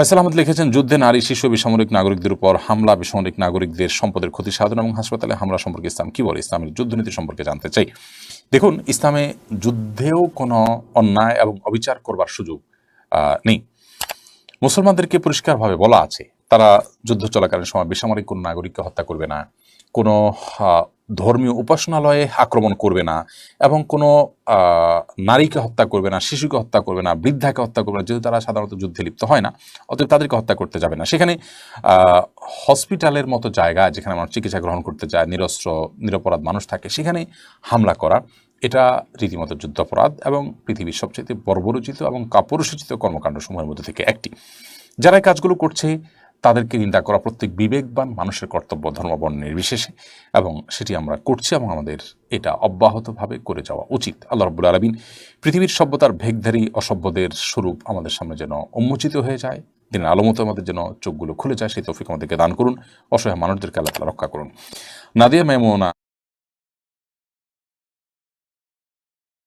ফয়সাল আহমদ লিখেছেন, যুদ্ধে নারী, শিশু বেসামরিক নাগরিকদের উপর হামলা, বেসামরিক নাগরিকদের সম্পদের ক্ষতি সাধন এবং হাসপাতালে হামলা সম্পর্কে ইসলাম কি বলে? ইসলামের যুদ্ধনীতি সম্পর্কে জানতে চাই। দেখুন, ইসলামে যুদ্ধেও কোনো অন্যায় এবং অবিচার করবার সুযোগ নেই। মুসলমানদেরকে পরিষ্কারভাবে বলা আছে, তারা যুদ্ধ চলাকালীন সময় বেসামরিক কোনো নাগরিককে হত্যা করবে না। কোনো ধর্মীয় উপাসনালয়ে আক্রমণ করবে না এবং কোনো নারীকে হত্যা করবে না, শিশুকে হত্যা করবে না, বৃদ্ধাকে হত্যা করবে না, যেহেতু তারা সাধারণত যুদ্ধে লিপ্ত হয় না, অতএব তাদেরকে হত্যা করতে যাবে না। সেখানে হসপিটালের মতো জায়গা যেখানে মানুষ চিকিৎসা গ্রহণ করতে যায়, নিরস্ত্র, নিরপরাধ মানুষ থাকে, সেখানে হামলা করা, এটা রীতিমতো যুদ্ধাপরাধ এবং পৃথিবীর সবচেয়ে বর্বরচিত এবং কাপুরুষোচিত কর্মকাণ্ডসমূহের মধ্যে থেকে একটি। যারা কাজগুলো করছে তাদেরকে নিন্দা করা প্রত্যেক বিবেকবান মানুষের কর্তব্য ধর্মবর্ণ নির্বিশেষে এবং সেটি আমরা করছি এবং আমাদের এটা অব্যাহতভাবে করে যাওয়া উচিত। আল্লাহ রব্বুল আলমিন পৃথিবীর সভ্যতার ভেগধারী অসভ্যদের স্বরূপ আমাদের সামনে যেন উন্মোচিত হয়ে যায়। দিনের আলোমতো আমাদের যেন চোখগুলো খুলে যায়, সেই তফিক আমাদেরকে দান করুন। অসহায় মানুষদেরকে আল্লাহ রক্ষা করুন। নাদিয়া মেমোনা